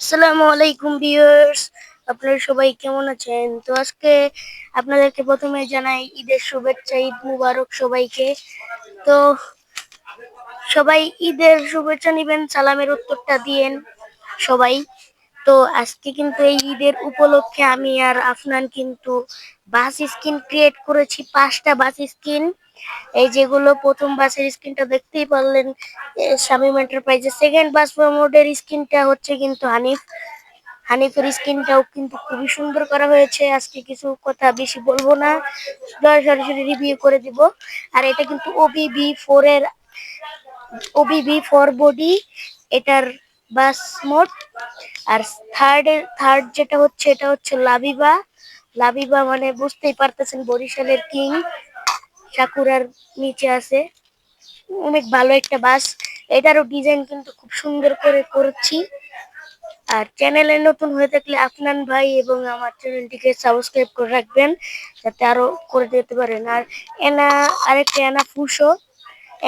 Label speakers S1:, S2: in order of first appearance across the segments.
S1: আসসালামু আলাইকুম ভিউয়ার্স, আপনারা সবাই কেমন আছেন? তো আজকে আপনাদেরকে প্রথমে জানাই ঈদের শুভেচ্ছা, ঈদ মুবারক সবাইকে। তো সবাই ঈদের শুভেচ্ছা নেবেন, সালামের উত্তরটা দিয়েন সবাই। তো আজকে কিন্তু এই ঈদের উপলক্ষে আমি আর আফনান কিন্তু বাস স্কিন ক্রিয়েট করেছি, পাঁচটা বাস স্কিন এই যেগুলো প্রথম বাসের স্ক্রিনটা দেখতেই পারলেন শামিম এন্টারপ্রাইজের সেকেন্ড বাস প্রমোটের স্ক্রিনটা হচ্ছে কিন্তু হানিফ। হানিফের স্ক্রিনটাও কিন্তু খুবই সুন্দর করা হয়েছে। আজকে কিছু কথা বেশি বলব না, সরাসরি রিভিউ করে দিব। আর এটা কিন্তু ওবিবি ফোর এর ওবিবি ফোর বডি এটার বাস মোড আর থার্ড থার্ড যেটা হচ্ছে, এটা হচ্ছে লাবিবা। লাবিবা মানে বুঝতেই পারতেছেন বরিশালের কিং সাকুরার নিচে আছে। অনেক ভালো একটা বাস। এটারও ডিজাইন কিন্তু খুব সুন্দর করে করছি। আর চ্যানেলে নতুন হয়ে থাকলে আফনান ভাই এবং আমার চ্যানেলটিকে সাবস্ক্রাইব করে রাখবেন, যাতে আরও করে দিতে পারেন। আর এনা, আরেকটা এনা ফুসো।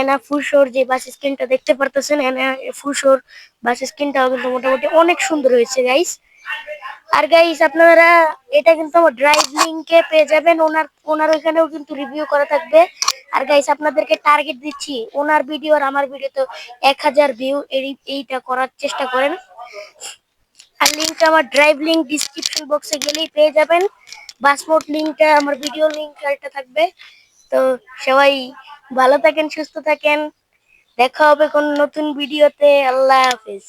S1: এনা ফুসোর যে বাস স্ক্রিনটা দেখতে পারতেছেন, এনা ফুসোর বাস স্ক্রিনটাও কিন্তু মোটামুটি অনেক সুন্দর হয়েছে গাইস আর গাইস আপনারা এটা কিন্তু আমার ড্রাইভ লিংকে পেয়ে যাবেন। ওনার ওনার ওইখানেও কিন্তু রিভিউ করা থাকবে। আর গাইস আপনাদেরকে টার্গেট দিচ্ছি। ওনার ভিডিও আর আমার ভিডিও তো এক হাজার ভিউ এইটা করার চেষ্টা করেন। আর লিঙ্কটা আমার ড্রাইভ লিঙ্ক ডিসক্রিপশন বক্সে গেলেই পেয়ে যাবেন। পাসপোর্ট লিঙ্কটা আমার ভিডিও লিঙ্ক একটা থাকবে। তো সবাই ভালো থাকেন, সুস্থ থাকেন। দেখা হবে কোন নতুন ভিডিওতে আল্লাহ হাফিজ।